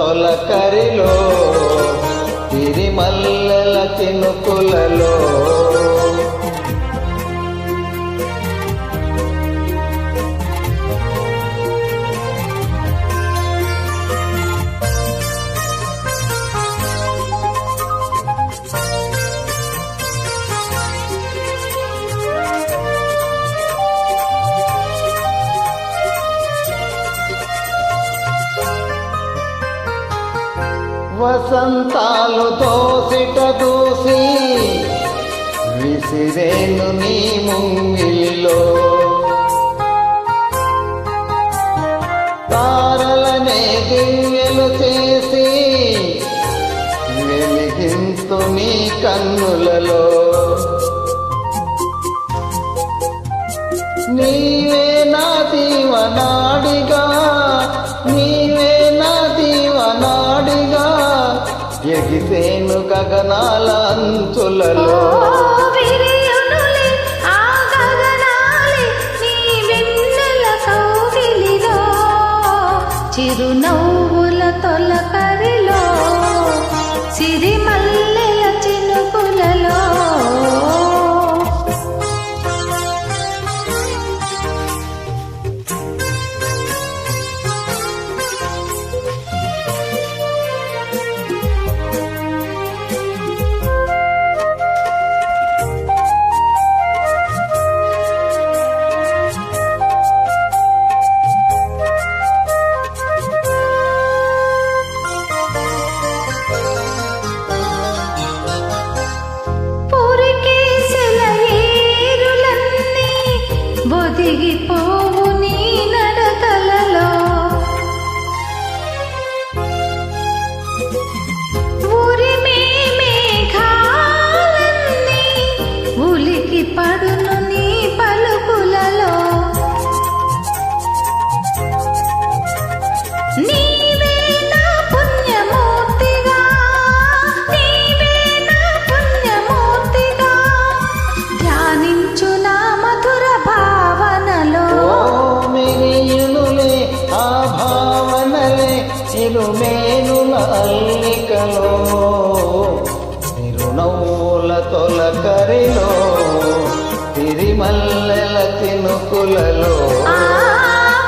తొలకరిలో సిరిమల్లెల తినుకులలో వసంతాలు దోసిట దూసి విసిరేను నీ ముంగిలిలో. తారలనే దివ్యలు చేసి వెలిగింతు నీ కన్నులలో. నీవే ఎగిసేను గగనాల అంచులలో ತೆಗೆಪೋ అల్లికలో తొలకరిలో తిరిమల్లెల చినుకులలో ఆ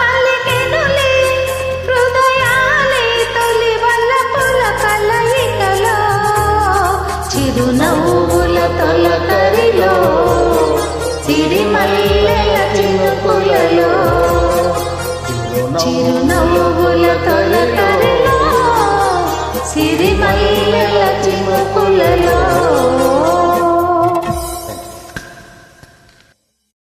పలికెనులే హృదయాలే తొలి వల్లపుల కలయికలో. చిరునవ్వుల తొలకరిలో సిరిమల్లెల చినుకులలో చిరునవ్వుల తొలకరిలో. సిరిమల్లెల చినుకులలో